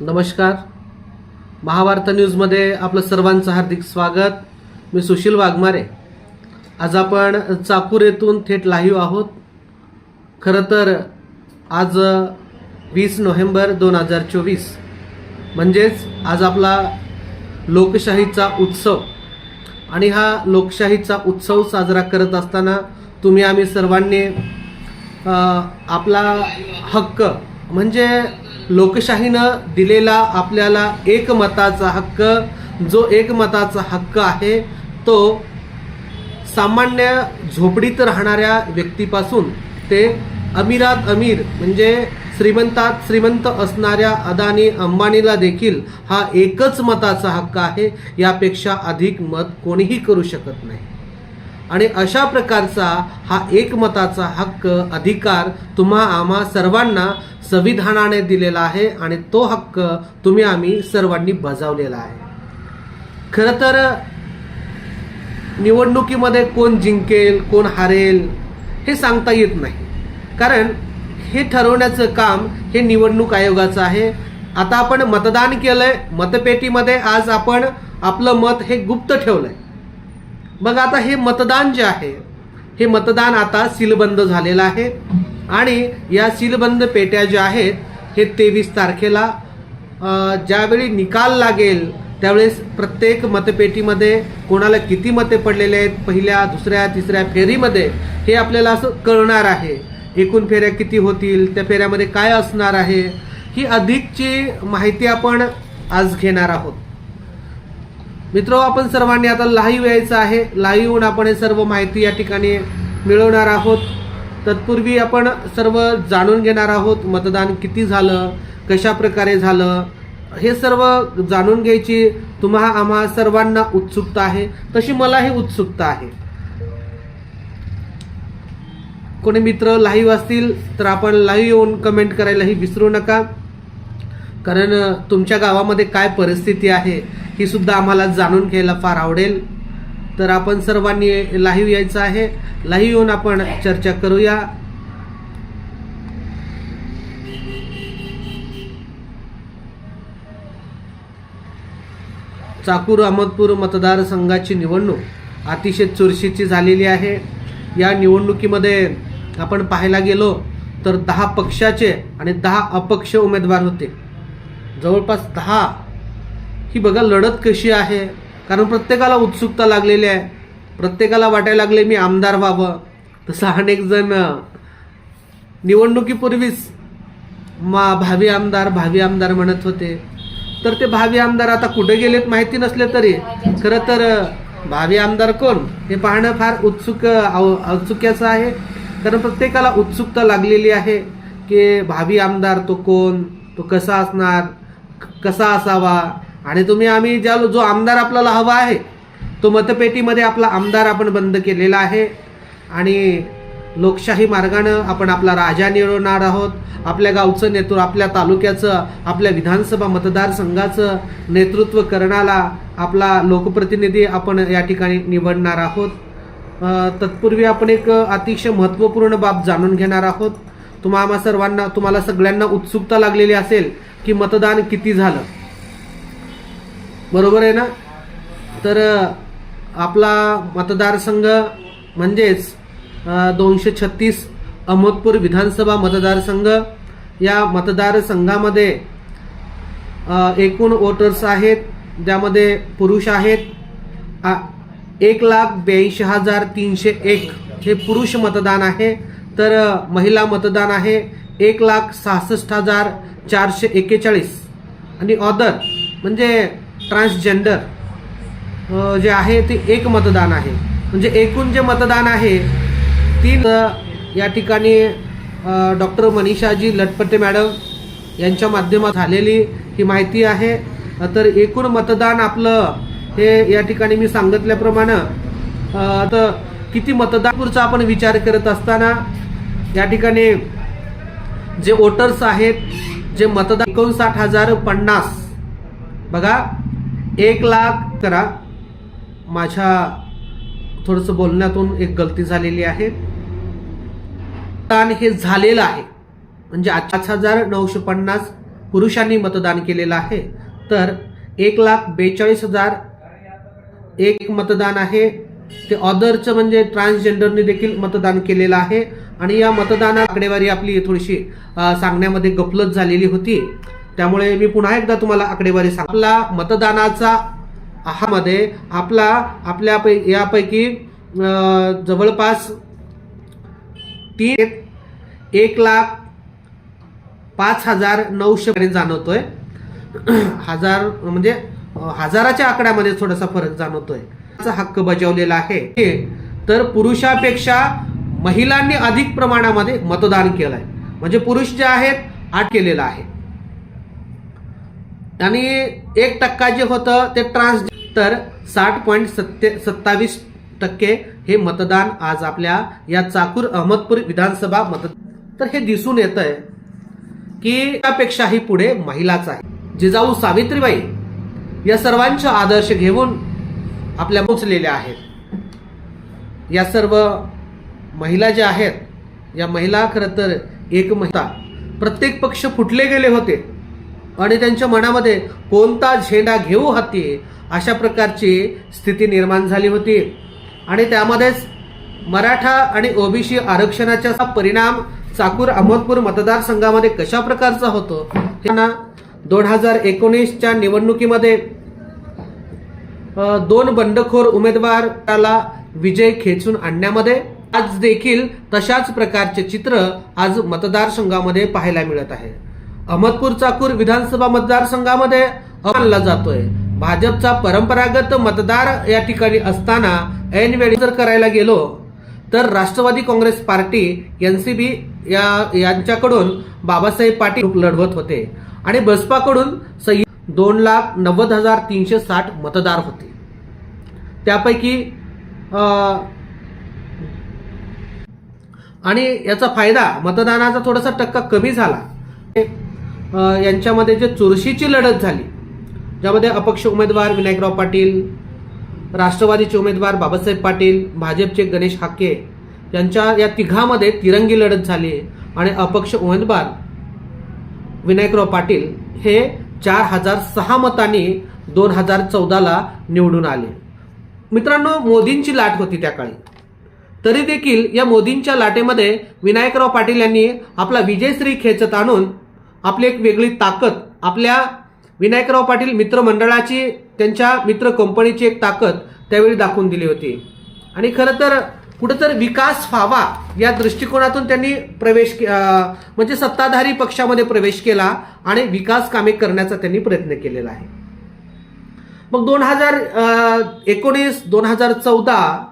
नमस्कार. महाभारत न्यूजमध्ये आपलं सर्वांचं हार्दिक स्वागत. मी सुशील वाघमारे. आज आपण चाकूर येथून थेट लाईव्ह आहोत. खरं तर आज वीस नोव्हेंबर दोन हजार चोवीस. म्हणजेच आज आपला लोकशाहीचा उत्सव. आणि हा लोकशाहीचा उत्सव साजरा करत असताना तुम्ही आम्ही सर्वांनी आपला हक्क म्हणजे लोकशाहीनं दिलेला आपल्याला एकमताचा हक्क जो एकमताचा हक्क आहे तो सामान्य झोपडीत राहणाऱ्या व्यक्तीपासून ते अमीरात अमीर म्हणजे श्रीमंतात श्रीमंत असणाऱ्या अदानी अंबानीला देखील हा एकच मताचा हक्क आहे यापेक्षा अधिक मत कोणीही करू शकत नाही. आणि अशा प्रकारचा हा एकमताचा हक्क अधिकार तुम्हा आम्हा सर्वांना संविधानाने दिलेला आहे आणि तो हक्क तुम्ही आम्ही सर्वांनी बजावलेला आहे. खरं तर निवडणुकीमध्ये कोण जिंकेल कोण हारेल हे सांगता येत नाही. कारण हे ठरवण्याचं काम हे निवडणूक आयोगाचं आहे. आता आपण मतदान केलं आहे मतपेटीमध्ये आज आपण आपलं मत हे गुप्त ठेवलं आहे मग आता हे मतदान जे आहे हे मतदान आता सीलबंद झालेलं आहे. आणि या सीलबंद पेट्या ज्या आहेत हे तेवीस तारखेला ज्यावेळी निकाल लागेल त्यावेळेस प्रत्येक मतपेटीमध्ये कोणाला किती मते पडलेले आहेत पहिल्या दुसऱ्या तिसऱ्या फेरीमध्ये हे आपल्याला असं कळणार आहे. एकूण फेऱ्या किती होतील त्या फेऱ्यामध्ये काय असणार आहे ही अधिकची माहिती आपण आज घेणार आहोत. मित्र आपण सर्वांनी आता लाईव्ह यायचं आहे. लाईव्ह येऊन आपण हे सर्व माहिती या ठिकाणी मिळवणार आहोत. तत्पूर्वी आपण सर्व जाणून घेणार आहोत मतदान किती झालं कशा प्रकारे झालं हे सर्व जाणून घ्यायची तुम्हा आम्हा सर्वांना उत्सुकता आहे. तशी मलाही उत्सुकता आहे. कोणी मित्र लाईव्ह असतील तर आपण लाईव्ह येऊन कमेंट करायलाही विसरू नका. कारण तुमच्या गावामध्ये काय परिस्थिती आहे ही सुद्धा आम्हाला जाणून घ्यायला फार आवडेल. तर आपण सर्वांनी लाईव्ह यायचं आहे. लाईव्ह येऊन आपण चर्चा करूया. चाकूर अहमदपूर मतदारसंघाची निवडणूक अतिशय चुरशीची झालेली आहे. या निवडणुकीमध्ये आपण पाहायला गेलो तर दहा पक्षाचे आणि दहा अपक्ष उमेदवार होते. जवळपास दहा. ही बघा लढत कशी आहे? कारण प्रत्येकाला उत्सुकता लागलेली आहे. प्रत्येकाला वाटायला लागले मी आमदार व्हावं. तसं अनेक जण निवडणुकीपूर्वीच मा भावी आमदार भावी आमदार म्हणत होते. तर ते भावी आमदार आता कुठे गेलेत माहिती नसले तरी. खरं तर भावी आमदार कोण? हे पाहणं फार उत्सुक औत्सुक्याचं आहे. कारण प्रत्येकाला उत्सुकता लागलेली आहे की भावी आमदार तो कोण? तो कसा असणार? कसा असावा? आणि तुम्ही आम्ही ज्या जो आमदार आपल्याला हवा आहे तो मतपेटीमध्ये आपला आमदार आपण बंद केलेला आहे. आणि लोकशाही मार्गानं आपण आपला राजा निवडणार आहोत. आपल्या गावचं नेतृत्व आपल्या तालुक्याचं आपल्या विधानसभा मतदारसंघाचं नेतृत्व करणारा आपला लोकप्रतिनिधी आपण या ठिकाणी निवडणार आहोत. तत्पूर्वी आपण एक अतिशय महत्त्वपूर्ण बाब जाणून घेणार आहोत. तुम्हा आम्हा सर्वांना तुम्हाला सगळ्यांना उत्सुकता लागलेली असेल की मतदान किती झालं? बरोबर आहे ना? तर आपला मतदारसंघ म्हणजेच दोनशे छत्तीस अहमदपूर विधानसभा मतदारसंघ. या मतदारसंघामध्ये एकूण वोटर्स आहेत ज्यामध्ये पुरुष आहेत. एक लाख ब्याऐंशी हजार तीनशे एक हे पुरुष मतदान आहे. तर महिला मतदान आहे. एक लाख सहासष्ट हजार चारशे एक्केचाळीस आणि ऑदर म्हणजे ट्रान्सजेंडर जे आहे ते एक मतदान आहे. म्हणजे एकूण जे मतदान आहे तीन या ठिकाणी डॉक्टर मनीषाजी लटपटे मॅडम यांच्या माध्यमात झालेली ही माहिती आहे. तर एकूण मतदान आपलं हे या ठिकाणी मी सांगितल्याप्रमाणे तर किती मतदानपूरचा आपण विचार करत असताना या ठिकाणी जे वोटर्स आहेत जे मतदान एकोणसाठ हजार पन्नास. बघा एक लाख करा. माझ्या थोडंसं बोलण्यातून एक गलती झालेली आहे. मतदान हे झालेलं आहे. म्हणजे पाच हजार नऊशे पन्नास पुरुषांनी मतदान केलेलं आहे. तर एक लाख बेचाळीस हजार एक मतदान आहे. ते ऑदरचं म्हणजे ट्रान्सजेंडरने देखील मतदान केलेलं आहे. आणि या मतदाना आकडेवारी आपली थोडीशी सांगण्यामध्ये गफलत झालेली होती. त्यामुळे मी पुन्हा एकदा तुम्हाला आकडेवारी सांग आपला मतदानाचा हा मध्ये आपला आपल्या पै यापैकी जवळपास तीन एक लाख पाच हजार नऊशे पर्यंत जाणवतोय. हजार म्हणजे हजाराच्या आकड्यामध्ये थोडासा फरक जाणवतोय. हक्क बजावलेला आहे. तर पुरुषापेक्षा महिलांनी अधिक प्रमाणामध्ये मतदान केलंय. म्हणजे पुरुष जे आहेत आठ केलेला आहे. आणि एक टक्का जे होतं ते ट्रान्स तर साठ पॉईंट सत्ते सत्तावीस टक्के हे मतदान आज आपल्या या चाकूर अहमदपूर विधानसभा मत तर हे दिसून येत आहे की त्यापेक्षाही पुढे महिलाच आहे. जिजाऊ सावित्रीबाई या सर्वांचे आदर्श घेऊन आपल्या पोचलेल्या आहेत. या सर्व महिला ज्या आहेत या महिला खरं तर एक महिला प्रत्येक पक्ष फुटले गेले होते आणि त्यांच्या मनामध्ये कोणता झेंडा घेऊ हाती अशा प्रकारची स्थिती निर्माण झाली होती. आणि त्यामध्येच मराठा आणि ओबीसी आरक्षणाचा परिणाम चाकूर अहमदपूर मतदारसंघामध्ये कशा प्रकारचा होतो त्यांना दोन हजार एकोणीसच्या निवडणुकीमध्ये दोन बंडखोर उमेदवाराला विजय खेचून आणण्यामध्ये. आज देखील तशाच प्रकारचे चित्र आज मतदारसंघामध्ये पाहायला मिळत आहे. अहमदपूर चाकूर विधानसभा मतदारसंघामध्ये मानला जातोय. भाजपचा परंपरागत मतदार या ठिकाणी असताना ऐनवेळी जर करायला गेलो तर राष्ट्रवादी काँग्रेस पार्टी एनसीबी या यांच्याकडून बाबासाहेब पाटील लढवत होते. आणि बसपाकडून सह्य दोन लाख नव्वद हजार तीनशे साठ मतदार होते. त्यापैकी आणि याचा फायदा मतदानाचा थोडासा टक्का कमी झाला. यांच्यामध्ये जे चुरशीची लढत झाली ज्यामध्ये अपक्ष उमेदवार विनायकराव पाटील राष्ट्रवादीचे उमेदवार बाबासाहेब पाटील भाजपचे गणेश हाके यांच्या या तिघामध्ये तिरंगी लढत झाली आणि अपक्ष उमेदवार विनायकराव पाटील हे चार हजार सहा मतांनी दोन हजार चौदाला निवडून आले. मित्रांनो मोदींची लाट होती त्या काळी. तरी देखील या मोदींच्या लाटेमध्ये विनायकराव पाटील यांनी आपला विजयश्री खेचत आणून आपली एक वेगळी ताकद आपल्या विनायकराव पाटील मित्रमंडळाची त्यांच्या मित्र कंपनीची एक ताकद त्यावेळी दाखवून दिली होती. आणि खरं तर कुठंतरी विकास व्हावा या दृष्टिकोनातून त्यांनी प्रवेश के- म्हणजे सत्ताधारी पक्षामध्ये प्रवेश केला आणि विकास कामे करण्याचा त्यांनी प्रयत्न केलेला आहे. मग दोन हजार एकोणीस दोन हजार चौदा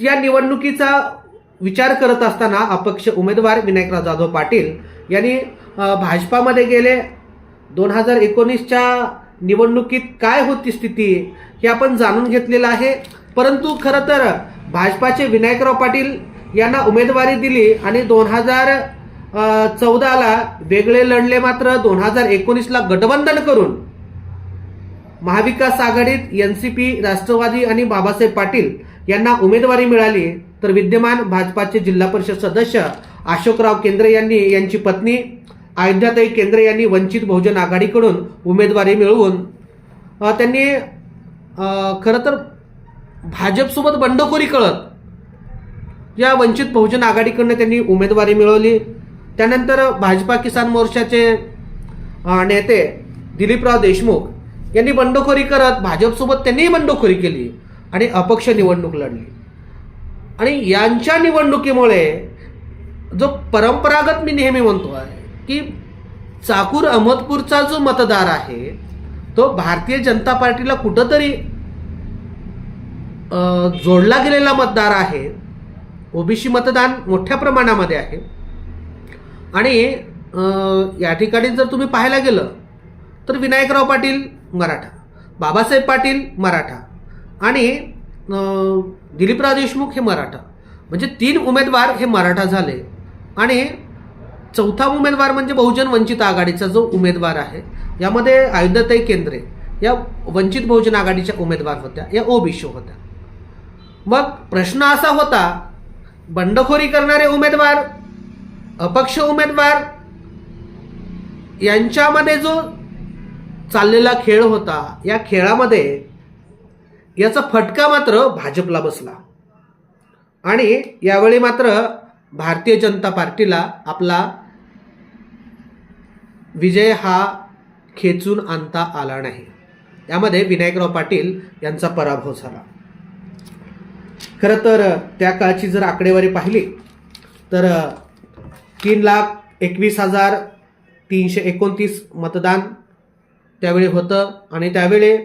या निवडणुकीचा विचार करत असताना अपक्ष उमेदवार विनायकराव जाधव पाटील यांनी भाजपामध्ये गेले. दोन हजार एकोणीसच्या निवडणुकीत काय होती स्थिती हे आपण जाणून घेतलेलं आहे. परंतु खरं तर भाजपाचे विनायकराव पाटील यांना उमेदवारी दिली आणि दोन हजार चौदाला वेगळे लढले मात्र दोन हजार एकोणीसला गठबंधन करून महाविकास आघाडीत एनसीपी राष्ट्रवादी आणि बाबासाहेब पाटील यांना उमेदवारी मिळाली. तर विद्यमान भाजपाचे जिल्हा परिषद सदस्य अशोकराव केंद्रे यांनी यांची पत्नी अयोध्याताई केंद्रे यांनी वंचित बहुजन आघाडीकडून उमेदवारी मिळवून त्यांनी खरं तर भाजपसोबत बंडखोरी कळत. या वंचित बहुजन आघाडीकडनं त्यांनी उमेदवारी मिळवली. त्यानंतर भाजपा किसान मोर्चाचे नेते दिलीपराव देशमुख यांनी बंडखोरी करत भाजपसोबत त्यांनीही बंडखोरी केली आणि अपक्ष निवडणूक लढली. आणि यांच्या निवडणुकीमुळे जो परंपरागत मी नेहमी म्हणतो आहे की चाकूर अहमदपूरचा जो मतदार आहे तो भारतीय जनता पार्टीला कुठंतरी जोडला गेलेला मतदार आहे. ओबीसी मतदान मोठ्या प्रमाणामध्ये आहे. आणि या ठिकाणी जर तुम्ही पाहायला गेलं तर विनायकराव पाटील मराठा बाबासाहेब पाटील मराठा आणि दिलीपराव देशमुख हे मराठा. म्हणजे तीन उमेदवार हे मराठा झाले. आणि चौथा उमेदवार म्हणजे बहुजन वंचित आघाडीचा जो उमेदवार आहे यामध्ये अयोध्याताई केंद्रे या वंचित बहुजन आघाडीच्या उमेदवार होत्या या ओबीसी होत्या. मग प्रश्न असा होता बंडखोरी करणारे उमेदवार अपक्ष उमेदवार यांच्यामध्ये जो चाललेला खेळ होता या खेळामध्ये याचा फटका मात्र भाजपला बसला. आणि यावेळी मात्र भारतीय जनता पार्टीला आपला विजय हा खेचून आणता आला नाही. यामध्ये विनायकराव पाटील यांचा पराभव झाला. खरं तर त्या काळची जर आकडेवारी पाहिली तर तीन लाख एकवीस हजार तीनशे एकोणतीस मतदान त्यावेळी होतं. आणि त्यावेळी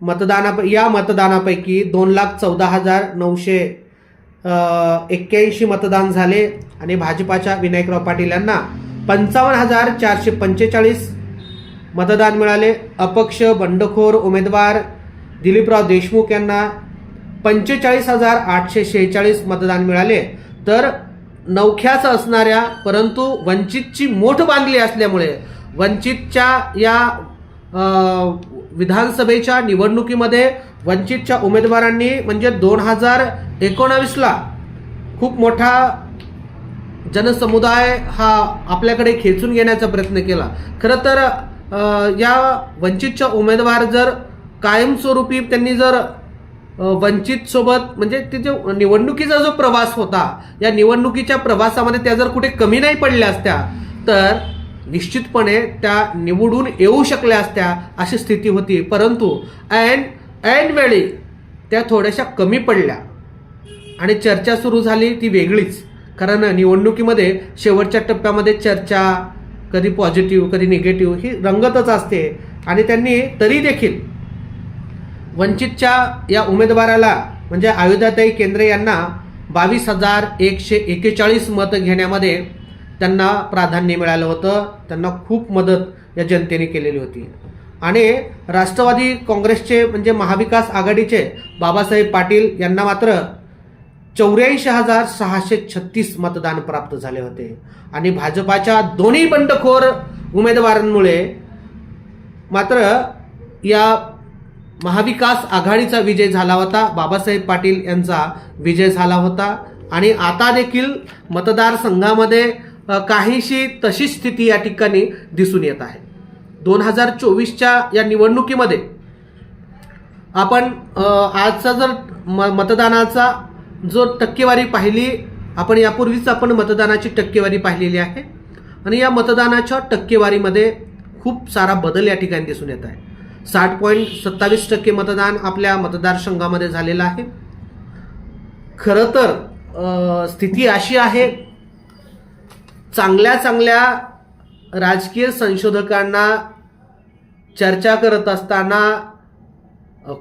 मतदाना या मतदानापैकी दोन लाख चौदा हजार नऊशे एक्क्याऐंशी मतदान झाले. आणि भाजपाच्या विनायकराव पाटील यांना पंचावन्न हजार चारशे पंचेचाळीस मतदान मिळाले. अपक्ष बंडखोर उमेदवार दिलीपराव देशमुख यांना पंचेचाळीस हजार आठशे शेहेचाळीस मतदान मिळाले. तर नवख्याच असणाऱ्या परंतु वंचितची मोठ बांधली असल्यामुळे वंचितच्या या विधानसभेच्या निवडणुकीमध्ये वंचितच्या उमेदवारांनी म्हणजे दोन हजार एकोणावीसला खूप मोठा जनसमुदाय हा आपल्याकडे खेचून घेण्याचा प्रयत्न केला. खरं तर या वंचितच्या उमेदवार जर कायमस्वरूपी त्यांनी जर वंचित सोबत म्हणजे ते निवडणुकीचा जो प्रवास होता या निवडणुकीच्या प्रवासामध्ये त्या जर कुठे कमी नाही पडल्या असत्या तर निश्चितपणे त्या निवडून येऊ शकल्या असत्या अशी स्थिती होती. परंतु ऐन ऐन वेळी त्या थोड्याशा कमी पडल्या. आणि चर्चा सुरू झाली ती वेगळीच. कारण निवडणुकीमध्ये शेवटच्या टप्प्यामध्ये चर्चा कधी पॉझिटिव्ह कधी निगेटिव्ह ही रंगतच असते. आणि त्यांनी तरी देखील वंचितच्या या उमेदवाराला म्हणजे आयुधाताई केंद्रे यांना बावीस हजार एकशे एकेचाळीस मतं घेण्यामध्ये त्यांना प्राधान्य मिळालं होतं. त्यांना खूप मदत या जनतेने केलेली होती. आणि राष्ट्रवादी काँग्रेसचे म्हणजे महाविकास आघाडीचे बाबासाहेब पाटील यांना मात्र चौऱ्याऐंशी हजार सहाशे छत्तीस मतदान प्राप्त झाले होते. आणि भाजपाच्या दोन्ही बंडखोर उमेदवारांमुळे मात्र या महाविकास आघाडीचा विजय झाला होता. बाबासाहेब पाटील यांचा विजय झाला होता. आणि आता देखील मतदारसंघामध्ये काहीशी तशी स्थिती या ठिकाणी दिसून येत आहे. दोन हजार चोवीसच्या या निवडणुकीमध्ये आपण आजचा जर म मतदानाचा जो टक्केवारी पाहिली आपण यापूर्वीच आपण मतदानाची टक्केवारी पाहिलेली आहे. आणि या मतदानाच्या टक्केवारीमध्ये खूप सारा बदल या ठिकाणी दिसून येत आहे. साठ पॉईंट सत्तावीस टक्के मतदान आपल्या मतदारसंघामध्ये झालेलं आहे. खरं तर स्थिती अशी आहे चांगल्या चांगल्या राजकीय संशोधकांना चर्चा करत असताना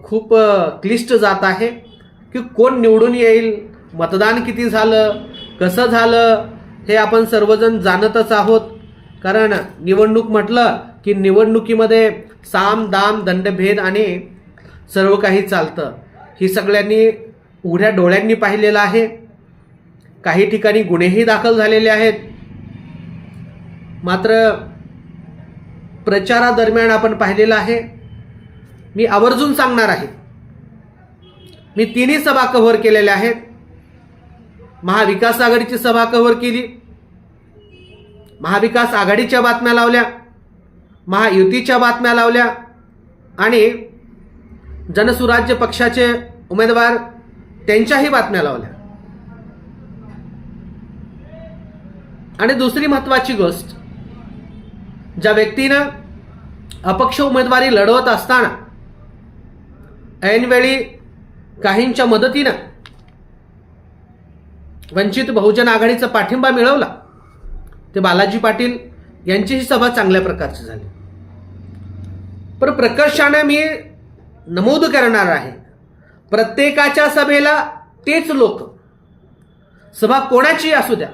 खूप क्लिष्ट जात आहे की कोण निवडून येईल मतदान किती झालं कसं झालं हे आपण सर्वजण जाणतच आहोत. कारण निवडणूक म्हटलं की निवडणुकीमध्ये साम दाम दंडभेद आणि सर्व काही चालतं. ही सगळ्यांनी उघड्या डोळ्यांनी पाहिलेलं आहे. काही ठिकाणी गुन्हेही दाखल झालेले आहेत. मात्र प्रचारादरम्यान आपण पाहिलेलं आहे. मी आवर्जून सांगणार आहे. मी तिन्ही सभा कव्हर केलेल्या आहेत. महाविकास आघाडीची सभा कव्हर केली. महाविकास आघाडीच्या बातम्या लावल्या. महायुतीच्या बातम्या लावल्या. आणि जनसुराज्य पक्षाचे उमेदवार त्यांच्याही बातम्या लावल्या. आणि दुसरी महत्वाची गोष्ट ज्या व्यक्तीनं अपक्ष उमेदवारी लढवत असताना ऐनवेळी काहींच्या मदतीनं वंचित बहुजन आघाडीचा पाठिंबा मिळवला ते बालाजी पाटील यांचीही सभा चांगल्या प्रकारची झाली. पण प्रकर्षाने मी नमूद करणार आहे. प्रत्येकाच्या सभेला तेच लोक. सभा कोणाची असू द्या?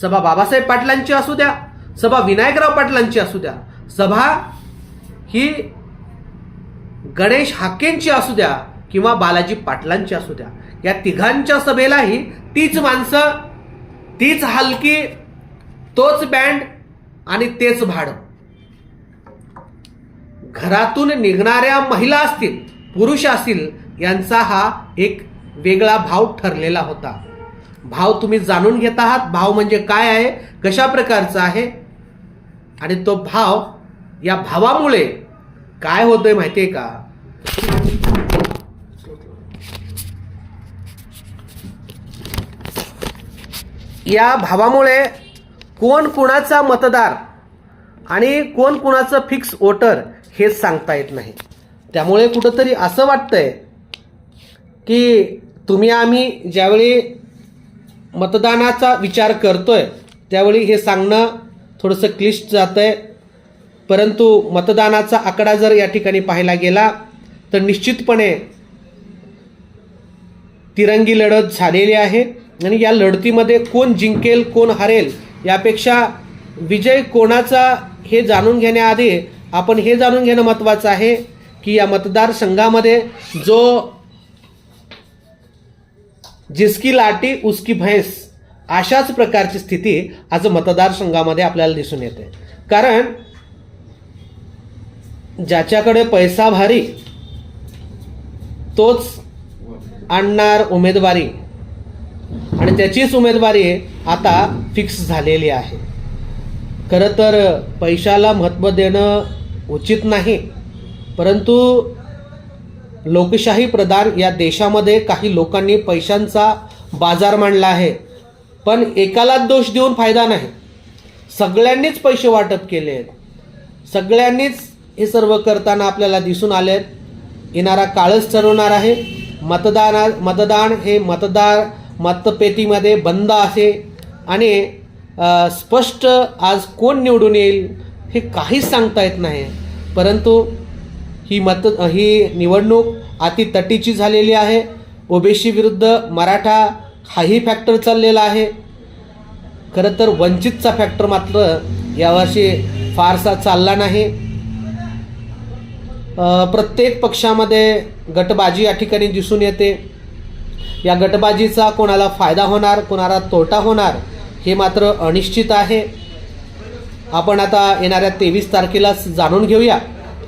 सभा बाबासाहेब पाटलांची असू द्या सभा विनायकराव पाटलांची असू द्या सभा ही गणेश हाकेंची असू द्या किंवा बालाजी पाटलांची असू द्या. या तिघांच्या सभेलाही तीच माणसं तीच हलकी तोच बँड आणि तेच भाडं. घरातून निघणाऱ्या महिला असतील पुरुष असतील यांचा हा एक वेगळा भाव ठरलेला होता. भाव तुम्ही जाणून घेत आहात. भाव म्हणजे काय आहे? कशा प्रकारचा आहे? आणि तो भाव या भावामुळे काय होतोय माहितीये का? या भावामुळे कोण कुणाचा मतदार आणि कोण कुणाचं फिक्स वोटर हेच सांगता येत नाही. त्यामुळे कुठंतरी असं वाटतंय की तुम्ही आम्ही ज्यावेळी मतदानाचा विचार करतोय त्यावेळी हे सांगणं थोडंसं क्लिष्ट जातं आहे परंतु मतदानाचा आकडा जर या ठिकाणी पाहायला गेला तर निश्चितपणे तिरंगी लढत झालेली आहे. आणि या लढतीमध्ये कोण जिंकेल कोण हरेल यापेक्षा विजय कोणाचा हे जाणून घेण्याआधी आपण हे जाणून घेणं महत्त्वाचं आहे की या मतदारसंघामध्ये जो जिसकी लाटी उसकी भैंस अशाच प्रकारची स्थिती आज मतदारसंघामध्ये आपल्याला दिसून येते. कारण ज्याच्याकडे पैसा भारी तोच आणणार उमेदवारी. आणि त्याचीच उमेदवारी आता फिक्स झालेली आहे. खरं तर पैशाला महत्त्व देणं उचित नाही परंतु लोकशाही प्रधान या देशामध्ये काही लोकांनी पैशांचा बाजार मांडला आहे पण एकालाच दोष देऊन फायदा नाही. सगळ्यांनीच पैसे वाटप केले आहेत. सगळ्यांनीच हे सर्व करताना आपल्याला दिसून आले आहेत. येणारा काळच ठरवणार आहे. मतदाना मतदान हे मतदार मतपेटीमध्ये बंद असे आणि स्पष्ट आज कोण निवडून येईल हे काहीच सांगता येत नाही. परंतु ही मत ही निवडणूक अति तटीची झालेली आहे. ओबीसी विरुद्ध मराठा हाही फॅक्टर चाललेला आहे. खरं तर वंचितचा फॅक्टर मात्र यावर्षी फारसा चालला नाही. प्रत्येक पक्षामध्ये गटबाजी या ठिकाणी दिसून येते. या गटबाजीचा कोणाला फायदा होणार कोणाला तोटा होणार हे मात्र अनिश्चित आहे. आपण आता येणाऱ्या तेवीस तारखेलाच जाणून घेऊया.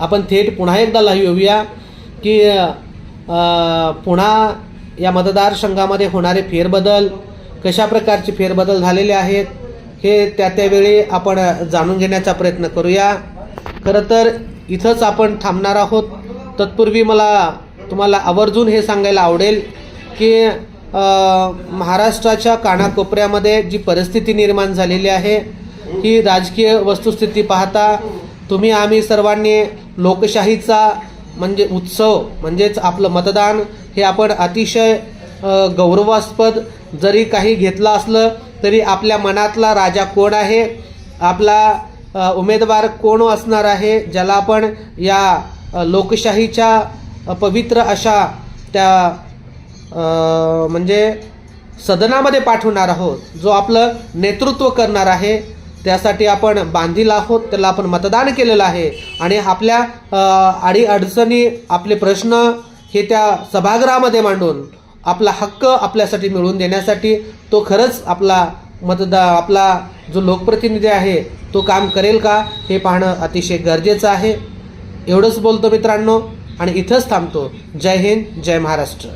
आपण थेट पुन्हा एकदा लाईव्ह येऊया की पुन्हा या मतदारसंघामध्ये होणारे फेरबदल कशा प्रकारचे फेरबदल झालेले आहेत हे त्या त्यावेळी आपण जाणून घेण्याचा प्रयत्न करूया. खरं तर इथंच आपण थांबणार आहोत. तत्पूर्वी मला तुम्हाला आवर्जून हे सांगायला आवडेल की महाराष्ट्राच्या कानाकोपऱ्यामध्ये जी परिस्थिती निर्माण झालेली आहे ही राजकीय वस्तुस्थिती पाहता तुम्ही आम्ही सर्वांनी लोकशाहीचा म्हणजे उत्सव म्हणजेच आपलं मतदान हे आपण अतिशय गौरवास्पद जरी काही घेतलं असलं तरी आपल्या मनातला राजा कोण आहे? आपला उमेदवार कोण असणार आहे? ज्याला आपण या लोकशाहीच्या पवित्र अशा त्या म्हणजे सदनामध्ये पाठवणार आहोत जो आपलं नेतृत्व करणार आहे त्यासाठी आपण बांधील आहोत त्याला आपण मतदान केलेलं आहे. आणि आपल्या आडी अडचणी आपले प्रश्न हे त्या सभागृहामध्ये मांडून आपला हक्क आपल्यासाठी मिळवून देण्यासाठी तो खरंच आपला मतदा आपला जो लोकप्रतिनिधी आहे तो काम करेल का हे पाहणं अतिशय गरजेचं आहे. एवढंच बोलतो मित्रांनो आणि इथंच थांबतो. जय हिंद जय महाराष्ट्र.